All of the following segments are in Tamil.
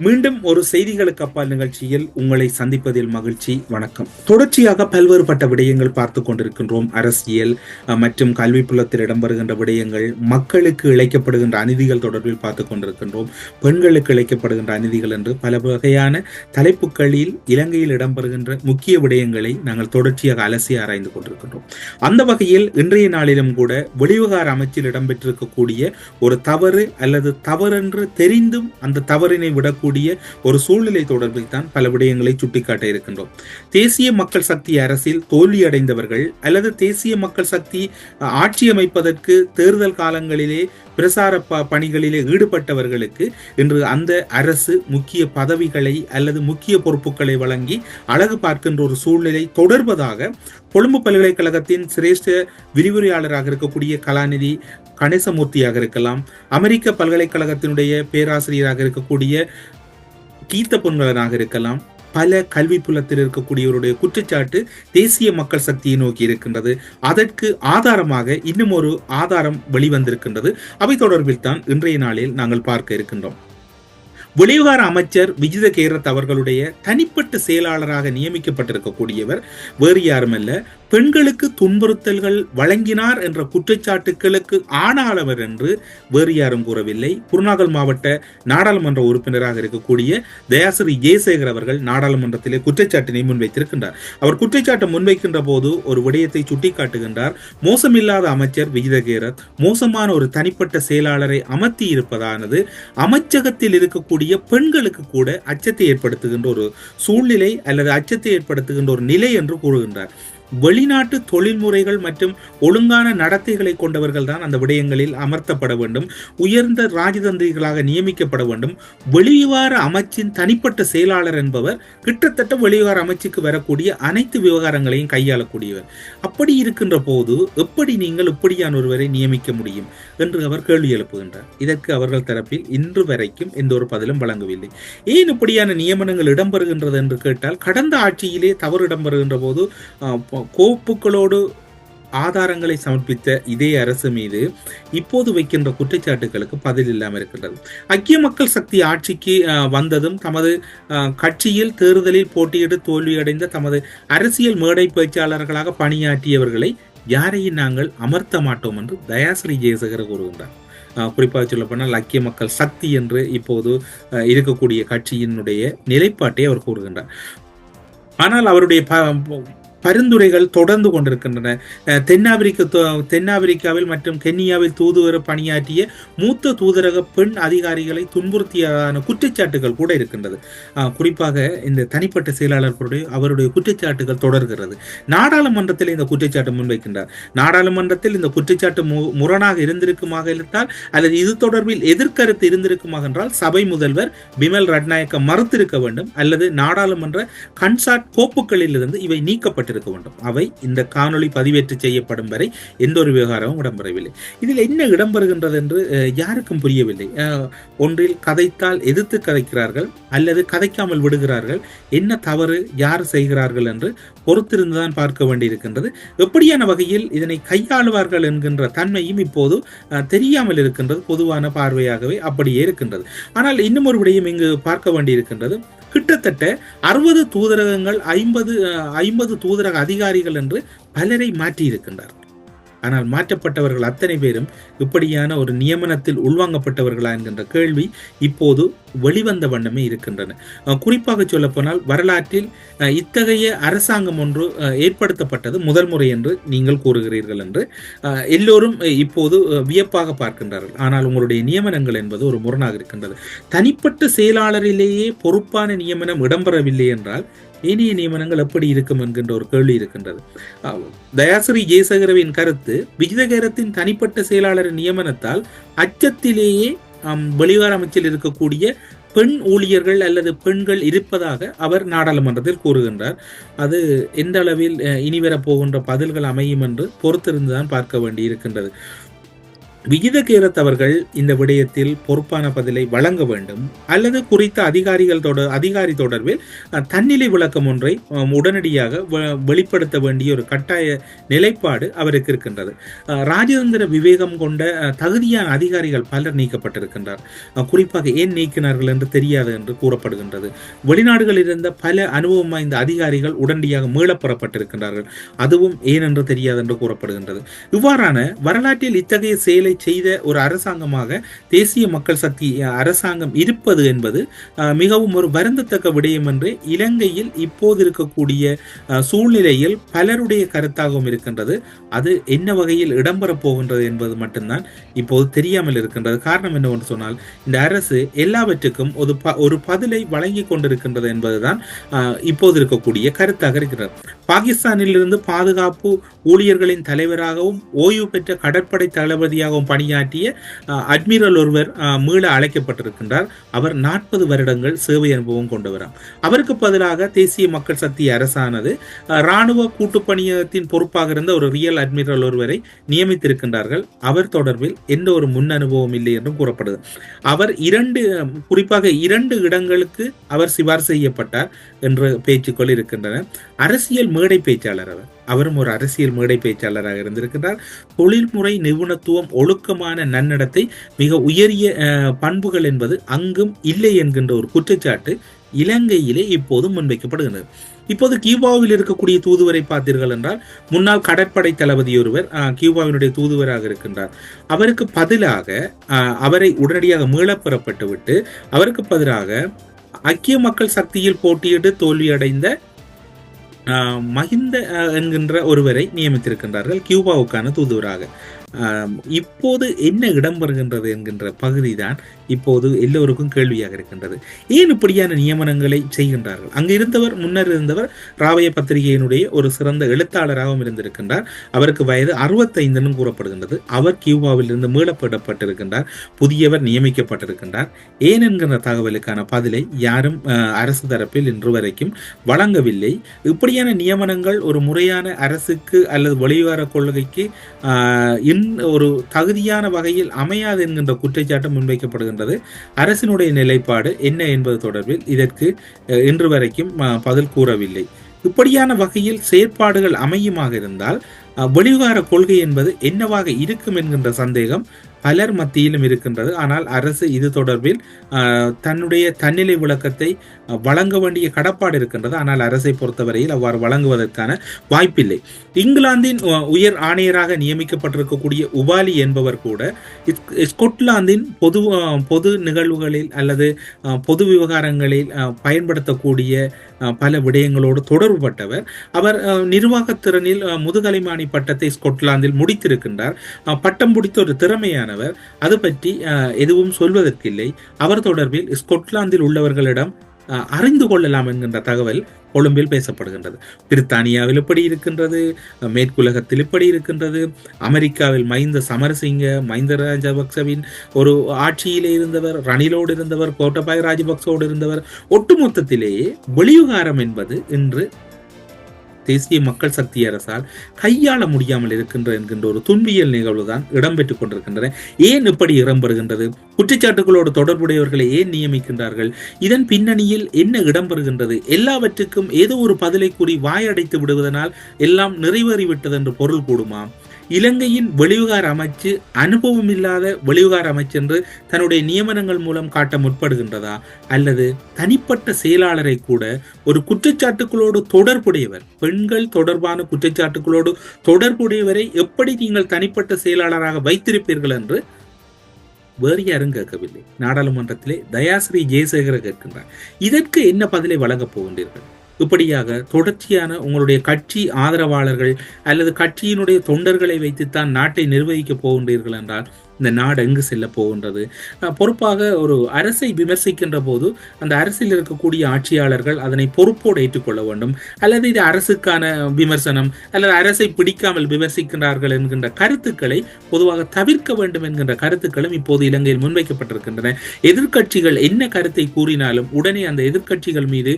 மீண்டும் ஒரு செய்திகளுக்கு அப்பால் நிகழ்ச்சியில் உங்களை சந்திப்பதில் மகிழ்ச்சி வணக்கம். தொடர்ச்சியாக பல்வேறுபட்ட விடயங்கள் பார்த்து கொண்டிருக்கின்றோம். அரசியல் மற்றும் கல்வி புலத்தில் இடம்பெறுகின்ற விடயங்கள் மக்களுக்கு இழைக்கப்படுகின்ற அநீதிகள் தொடர்பில் பார்த்து கொண்டிருக்கின்றோம். பெண்களுக்கு இழைக்கப்படுகின்ற அநீதிகள் என்று பல வகையான தலைப்புகளில் இலங்கையில் இடம்பெறுகின்ற முக்கிய விடயங்களை நாங்கள் தொடர்ச்சியாக அலசி ஆராய்ந்து கொண்டிருக்கின்றோம். அந்த வகையில் இன்றைய நாளிலும் கூட வெளிவிவகார அமைச்சில் இடம்பெற்றிருக்கக்கூடிய ஒரு தவறு அல்லது தவறென்று தெரிந்தும் அந்த தவறினை விட இருக்கக்கூடிய ஒரு சூழ்நிலை தொடர்பில் தான் பல விடயங்களை சுட்டிக்காட்ட இருக்கின்றோம். தேசிய மக்கள் சக்தி அரசில் தோல்வியடைந்தவர்கள் அல்லது தேசிய மக்கள் சக்தி ஆட்சி அமைப்பதற்கு தேர்தல் காலங்களிலே பிரசார ப- பணிகளிலே ஈடுபட்டவர்களுக்கு இன்று அந்த அரசு முக்கிய பதவிகளை அல்லது முக்கிய பொறுப்புகளை வழங்கி அழகு பார்க்கின்ற ஒரு சூழ்நிலை தொடர்வதாக கொழும்பு பல்கலைக்கழகத்தின் சிரேஷ்ட விரிவுரையாளராக இருக்கக்கூடிய கலாநிதி கணேசமூர்த்தியாக இருக்கலாம். அமெரிக்க பல்கலைக்கழகத்தினுடைய பேராசிரியராக இருக்கக்கூடிய கீத்த பொன்கலனாக இருக்கலாம். பல கல்வி புலத்தில் இருக்கக்கூடியவருடைய குற்றச்சாட்டு தேசிய மக்கள் சக்தியை நோக்கி இருக்கின்றது. அதற்கு ஆதாரமாக இன்னும் ஒரு ஆதாரம் வெளிவந்திருக்கின்றது. அவை தொடர்பில் தான் இன்றைய நாளில் நாங்கள் பார்க்க இருக்கின்றோம். வெளிவிவகார அமைச்சர் விஜித கேரத் அவர்களுடைய தனிப்பட்ட செயலாளராக நியமிக்கப்பட்டிருக்கக்கூடியவர் வேறு யாருமல்ல பெண்களுக்கு துன்புறுத்தல்கள் வழங்கினார் என்ற குற்றச்சாட்டுகளுக்கு ஆனாளவர் என்று வேறு யாரும் கூறவில்லை. குருநாகல் மாவட்ட நாடாளுமன்ற உறுப்பினராக இருக்கக்கூடிய தயாசிரி ஜெயசேகர் அவர்கள் நாடாளுமன்றத்திலே குற்றச்சாட்டினை முன்வைத்திருக்கின்றார். அவர் குற்றச்சாட்டை முன்வைக்கின்ற போது ஒரு விடயத்தை சுட்டிக்காட்டுகின்றார். மோசமில்லாத அமைச்சர் விகிதகேரத் மோசமான ஒரு தனிப்பட்ட செயலாளரை அமர்த்தி இருப்பதானது அமைச்சகத்தில் இருக்கக்கூடிய பெண்களுக்கு கூட அச்சத்தை ஏற்படுத்துகின்ற ஒரு சூழ்நிலை அல்லது அச்சத்தை ஏற்படுத்துகின்ற ஒரு நிலை என்று கூறுகின்றார். வெளிநாட்டு தொழில்முறைகள் மற்றும் ஒழுங்கான நடத்தைகளை கொண்டவர்கள் தான் அந்த விடயங்களில் அமர்த்தப்பட வேண்டும். உயர்ந்த ராஜதந்திரிகளாக நியமிக்கப்பட வேண்டும். வெளிவார அமைச்சின் தனிப்பட்ட செயலாளர் என்பவர் கிட்டத்தட்ட வெளிவார அமைச்சுக்கு வரக்கூடிய அனைத்து விவகாரங்களையும் கையாளக்கூடியவர். அப்படி இருக்கின்ற போது எப்படி நீங்கள் இப்படியான ஒருவரை நியமிக்க முடியும் என்று அவர் கேள்வி எழுப்புகின்றார். இதற்கு அவர்கள் தரப்பில் இன்று வரைக்கும் எந்த ஒரு பதிலும் வழங்கவில்லை. ஏன் இப்படியான நியமனங்கள் இடம்பெறுகின்றது என்று கேட்டால் கடந்த ஆட்சியிலே தவறு இடம்பெறுகின்ற போது கோப்புகளோடு ஆதாரங்களை சமர்ப்பித்த இதே அரசு மீது இப்போது வைக்கின்ற குற்றச்சாட்டுகளுக்கு பதில் இல்லாமல் இருக்கின்றது. ஐக்கிய மக்கள் சக்தி ஆட்சிக்கு அஹ், வந்ததும் தமது கட்சியில் தேர்தலில் போட்டியிட்டு தோல்வியடைந்த தமது அரசியல் மேடை பேச்சாளர்களாக பணியாற்றியவர்களை யாரையும் நாங்கள் அமர்த்த மாட்டோம் என்று தயாஸ்ரீ ஜெயசேகர் கூறுகின்றார். அஹ், குறிப்பாக சொல்லப்போனால் ஐக்கிய மக்கள் சக்தி என்று இப்போது அஹ், இருக்கக்கூடிய கட்சியினுடைய நிலைப்பாட்டை அவர் கூறுகின்றார். ஆனால் அவருடைய ப- பரிந்துரைகள் தொடர்ந்து கொண்டிருக்கின்றன. தென்னாப்பிரிக்க தென்னாப்பிரிக்காவில் மற்றும் கென்னியாவில் தூதுவர பணியாற்றிய மூத்த தூதரக பெண் அதிகாரிகளை துன்புறுத்தியதான குற்றச்சாட்டுகள் கூட இருக்கின்றது. குறிப்பாக இந்த தனிப்பட்ட செயலாளர்களுடைய அவருடைய குற்றச்சாட்டுகள் தொடர்கிறது. நாடாளுமன்றத்தில் இந்த குற்றச்சாட்டு முன்வைக்கின்றார். நாடாளுமன்றத்தில் இந்த குற்றச்சாட்டு மு- முரணாக இருந்திருக்குமாக இருந்தால் அல்லது இது தொடர்பில் எதிர்கருத்து இருந்திருக்குமாக என்றால் சபை முதல்வர் பிமல் ரட்நாயக்க மறுத்திருக்க வேண்டும். அல்லது நாடாளுமன்ற கன்சார்ட் கோப்புகளிலிருந்து இவை நீக்கப்பட்டு வைத்திருக்க வேண்டும். அவை இந்த காணொளி பதிவேற்று செய்யப்படும் வரை எந்த ஒரு விவகாரமும் இடம்பெறவில்லை. இதில் என்ன இடம்பெறுகின்றது என்று யாருக்கும் புரியவில்லை. ஒன்றில் கதைத்தால் எதிர்த்து கதைக்கிறார்கள் அல்லது கதைக்காமல் விடுகிறார்கள். என்ன தவறு யார் செய்கிறார்கள் என்று பொறுத்திருந்துதான் பார்க்க வேண்டியிருக்கின்றது. எப்படியான வகையில் இதனை கையாளுவார்கள் என்கின்ற தன்மையும் இப்போது தெரியாமல் இருக்கின்றது. பொதுவான பார்வையாகவே அப்படியே இருக்கின்றது. ஆனால் இன்னும் ஒரு விடயம் இங்கு பார்க்க வேண்டியிருக்கின்றது. கிட்டத்தட்ட அறுபது தூதரகங்கள் ஐம்பது ஐம்பது தூதரக அதிகாரிகள் என்று பலரை மாற்றியிருக்கின்றார் ஆனால் மாற்றப்பட்டவர்கள் அத்தனை பேரும் இப்படியான ஒரு நியமனத்தில் உள்வாங்கப்பட்டவர்களா என்கின்ற கேள்வி இப்போது வெளிவந்த வண்ணமே இருக்கின்றன. குறிப்பாக சொல்லப்போனால் வரலாற்றில் இத்தகைய அரசாங்கம் ஒன்று ஏற்படுத்தப்பட்டது முதல் முறை என்று நீங்கள் கூறுகிறீர்கள் என்று எல்லோரும் இப்போது வியப்பாக பார்க்கின்றார்கள். ஆனால் உங்களுடைய நியமனங்கள் என்பது ஒரு முரணாக இருக்கின்றது. தனிப்பட்ட செயலாளரிலேயே பொறுப்பான நியமனம் இடம்பெறவில்லை என்றால் ஏனைய நியமனங்கள் எப்படி இருக்கும் என்கின்ற ஒரு கேள்வி இருக்கின்றது. தயாசிரி ஜெயசகரவின் கருத்து விகிதகரத்தின் தனிப்பட்ட செயலாளரின் நியமனத்தால் அச்சத்திலேயே வெளிவார அமைச்சில் இருக்கக்கூடிய பெண் ஊழியர்கள் அல்லது பெண்கள் இருப்பதாக அவர் நாடாளுமன்றத்தில் கூறுகின்றார். அது எந்த அளவில் அஹ், போகின்ற பதில்கள் அமையும் என்று பொறுத்திருந்துதான் பார்க்க வேண்டி இருக்கின்றது விகிதகேரத்தவர்கள் இந்த விடயத்தில் பொறுப்பான பதிலை வழங்க வேண்டும். அல்லது குறித்த அதிகாரிகள் தொடர் அதிகாரி தொடர்பில் தன்னிலை விளக்கம் ஒன்றை உடனடியாக வெளிப்படுத்த வேண்டிய ஒரு கட்டாய நிலைப்பாடு அவருக்கு இருக்கின்றது. ராஜதந்திர விவேகம் கொண்ட தகுதியான அதிகாரிகள் பலர் நீக்கப்பட்டிருக்கின்றார். குறிப்பாக ஏன் நீக்கினார்கள் என்று தெரியாது என்று கூறப்படுகின்றது. வெளிநாடுகளில் இருந்த பல அனுபவம் வாய்ந்த அதிகாரிகள் உடனடியாக மீளப்பெறப்பட்டிருக்கின்றார்கள். அதுவும் ஏன் என்று தெரியாது என்று கூறப்படுகின்றது. இவ்வாறான வரலாற்றில் இத்தகைய செயலை செய்த ஒரு அரசாங்கமாக தேசிய மக்கள் சக்தி அரசாங்கம் இருப்பது என்பது மிகவும் ஒரு வருந்தத்தக்க விடயம் என்று இலங்கையில் இப்போது இருக்கக்கூடிய சூழ்நிலையில் பலருடைய கருத்தாகவும் இருக்கின்றது. அது என்ன வகையில் இடம்பெறப் போகின்றது என்பது மட்டும்தான் இப்போது தெரியாமல் இருக்கின்றது. காரணம் என்னவென்று சொன்னால் இந்த அரசு எல்லாவற்றுக்கும் ஒரு ப ஒரு பதிலை வழங்கி கொண்டிருக்கின்றது என்பதுதான் இப்போது இருக்கக்கூடிய கருத்தாக இருக்கிறது. பாகிஸ்தானிலிருந்து பாதுகாப்பு ஊழியர்களின் தலைவராகவும் ஓய்வு பெற்ற கடற்படை தளபதியாகவும் பணியாற்றிய அட்மிரல் ஒருவர் மீள அழைக்கப்பட்டிருக்கின்றார். அவர் நாற்பது வருடங்கள் சேவை அனுபவம் கொண்டவராம். அவருக்கு பதிலாக தேசிய மக்கள் சக்தி அரசானது இராணுவ ராணுவ பொறுப்பாக இருந்த ஒரு ரியல் அட்மிரல் ஒருவரை நியமித்திருக்கின்றார்கள். அவர் தொடர்பில் எந்த ஒரு முன் அனுபவம் இல்லை என்றும் கூறப்படுது. அவர் இரண்டு குறிப்பாக இரண்டு இடங்களுக்கு அவர் சிபார் செய்யப்பட்டார் என்ற பேச்சுக்கள் இருக்கின்றன. அரசியல் மேடை பேச்சாளர் அவர். அவரும் ஒரு அரசியல் மேடை பேச்சாளராக இருந்திருக்கின்றார் தொழில்முறை நிபுணத்துவம் ஒழுக்கமான நன்னடத்தை மிக உயரிய பண்புகள் என்பது அங்கும் இல்லை என்கின்ற ஒரு குற்றச்சாட்டு இலங்கையிலே இப்போது முன்வைக்கப்படுகிறது இப்போது கியூபாவில் இருக்கக்கூடிய தூதுவரை பார்த்தீர்கள் என்றால் முன்னாள் கடற்படை தளபதி ஒருவர் கியூபாவினுடைய தூதுவராக இருக்கின்றார். அவருக்கு பதிலாக அவரை உடனடியாக மீளப்பெறப்பட்டு விட்டு அவருக்கு பதிலாக ஐக்கிய மக்கள் சக்தியில் போட்டியிட்டு தோல்வியடைந்த மஹிந்த அஹ், என்கின்ற ஒருவரை நியமித்திருக்கின்றார்கள் கியூபாவுக்கான தூதுவராக. இப்போது என்ன இடம் வருகின்றது என்கின்ற பகுதி தான் இப்போது எல்லோருக்கும் கேள்வியாக இருக்கின்றது. ஏன் இப்படியான நியமனங்களை செய்கின்றார்கள்? அங்கு இருந்தவர் முன்னர் இருந்தவர் ராவய பத்திரிகையினுடைய ஒரு சிறந்த எழுத்தாளராகவும் இருந்திருக்கின்றார். அவருக்கு வயது அறுபத்தைந்துன்னு கூறப்படுகின்றது. அவர் கியூபாவில் இருந்து மீளப்படப்பட்டிருக்கின்றார். புதியவர் நியமிக்கப்பட்டிருக்கின்றார். ஏன் என்கின்ற தகவலுக்கான பதிலை யாரும் அஹ், அரசு தரப்பில் இன்று வரைக்கும் வழங்கவில்லை. இப்படியான நியமனங்கள் ஒரு முறையான அரசுக்கு அல்லது வெளிவார கொள்கைக்கு ஆஹ், என் ஒரு தகுதியான வகையில் அமையாது என்கின்ற குற்றச்சாட்டு முன்வைக்கப்படுகின்றது. அரசினுடைய நிலைப்பாடு என்ன என்பது தொடர்பில் இதற்கு அஹ், இன்று வரைக்கும் அஹ், பதில் கூறவில்லை. இப்படியான வகையில் செயற்பாடுகள் அமையுமாக இருந்தால் வெளிவார கொள்கை என்பது என்னவாக இருக்கும் என்கின்ற சந்தேகம் பலர் மத்தியிலும் இருக்கின்றது. ஆனால் அரசு இது தொடர்பில் தன்னுடைய தன்னிலை விளக்கத்தை வழங்க வேண்டிய கடப்பாடு இருக்கின்றது. ஆனால் அரசை பொறுத்தவரையில் அவ்வாறு வழங்குவதற்கான வாய்ப்பில்லை. இங்கிலாந்தின் உயர் ஆணையராக நியமிக்கப்பட்டிருக்கக்கூடிய உபாலி என்பவர் கூட ஸ்கொட்லாந்தின் பொது பொது நிகழ்வுகளில் அல்லது பொது விவகாரங்களில் பயன்படுத்தக்கூடிய பல விடயங்களோடு தொடர்புபட்டவர். அவர் நிர்வாகத்திறனில் முதுகலைமான ராணி பட்டத்தை ஸ்கொட்லாந்தில் முடித்திருக்கின்றார். பட்டம் பிடித்த ஒரு திறமையானவர். அது பற்றி எதுவும் சொல்வதற்கில்லை. அவர் தொடர்பில் ஸ்கொட்லாந்தில் உள்ளவர்களிடம் அறிந்து கொள்ளலாம் என்கின்ற தகவல் கொழும்பில் பேசப்படுகின்றது. பிரித்தானியாவில் இப்படி இருக்கின்றது. மேற்குலகத்தில் இப்படி இருக்கின்றது. அமெரிக்காவில் மைந்த சமரசிங்க மைந்த ராஜபக்சவின் ஒரு ஆட்சியிலே இருந்தவர் ரணிலோடு இருந்தவர் கோட்டபாய் ராஜபக்சோடு இருந்தவர். ஒட்டுமொத்தத்திலேயே வெளியுகாரம் என்பது இன்று தேசிய மக்கள் சக்தி அரசால் கையாள முடியாமல் இருக்கின்ற என்கின்ற ஒரு துன்பியல் நிகழ்வு தான் இடம்பெற்றுக் கொண்டிருக்கின்றன. ஏன் இப்படி இடம்பெறுகின்றது? குற்றச்சாட்டுகளோடு தொடர்புடையவர்களை ஏன் நியமிக்கின்றார்கள்? இதன் பின்னணியில் என்ன இடம்பெறுகின்றது? எல்லாவற்றுக்கும் ஏதோ ஒரு பதிலை கூறி வாயடைத்து விடுவதனால் எல்லாம் நிறைவேறிவிட்டது என்று பொருள் கூடுமா? இலங்கையின் வெளிவிகார அமைச்சு அனுபவம் இல்லாத வெளிவிகார அமைச்சு என்று தன்னுடைய நியமனங்கள் மூலம் காட்ட முற்படுகின்றதா? அல்லது தனிப்பட்ட செயலாளரை கூட ஒரு குற்றச்சாட்டுகளோடு தொடர்புடையவர் பெண்கள் தொடர்பான குற்றச்சாட்டுகளோடு தொடர்புடையவரை எப்படி நீங்கள் தனிப்பட்ட செயலாளராக வைத்திருப்பீர்கள் என்று வேறு யாரும் கேட்கவில்லை. நாடாளுமன்றத்திலே தயாஸ்ரீ ஜெயசேகர கேட்கின்றார். இதற்கு என்ன பதிலை வழங்கப் போகின்றீர்கள்? இப்படியாக தொடர்ச்சியான உங்களுடைய கட்சி ஆதரவாளர்கள் அல்லது கட்சியினுடைய தொண்டர்களை வைத்துத்தான் நாட்டை நிர்வகிக்க போகின்றீர்கள் என்றால் இந்த நாடு எங்கு செல்ல போகின்றது? பொறுப்பாக ஒரு அரசை விமர்சிக்கின்ற போது அந்த அரசில் இருக்கக்கூடிய ஆட்சியாளர்கள் அதனை பொறுப்போடு ஏற்றுக்கொள்ள வேண்டும். அல்லது இது அரசுக்கான விமர்சனம் அல்லது அரசை பிடிக்காமல் விமர்சிக்கின்றார்கள் என்கின்ற கருத்துக்களை பொதுவாக தவிர்க்க வேண்டும் என்கின்ற கருத்துக்களும் இப்போது இலங்கையில் முன்வைக்கப்பட்டிருக்கின்றன. எதிர்க்கட்சிகள் என்ன கருத்தை கூறினாலும் உடனே அந்த எதிர்கட்சிகள் மீது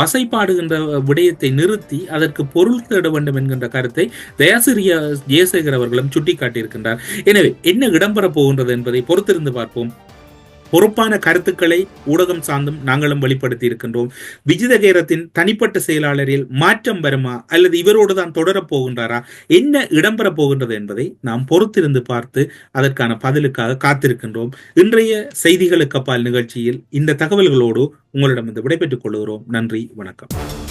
வசைப்பாடுகின்ற விடயத்தை நிறுத்தி அதற்கு பொருள் தேட வேண்டும் என்கின்ற கருத்தை தயாசிரிய ஜெயசேகர் அவர்களும் சுட்டிக்காட்டியிருக்கின்றார். எனவே என்ன இடம்பெறப் போகின்றது என்பதை பொறுத்திருந்து பார்ப்போம். பொறுப்பான கருத்துக்களை ஊடகம் சார்ந்தும் நாங்களும் வெளிப்படுத்தி இருக்கின்றோம் விஜிதகேரத்தின் தனிப்பட்ட செயலாளரில் மாற்றம் வருமா அல்லது இவரோடு தான் தொடரப் போகின்றாரா? என்ன இடம்பெறப் போகின்றது என்பதை நாம் பொறுத்திருந்து பார்த்து அதற்கான பதிலுக்காக காத்திருக்கின்றோம். இன்றைய செய்திகளுக்கு அப்பால் நிகழ்ச்சியில் இந்த தகவல்களோடு உங்களிடம் இந்த விடைபெற்றுக் கொள்கிறோம். நன்றி வணக்கம்.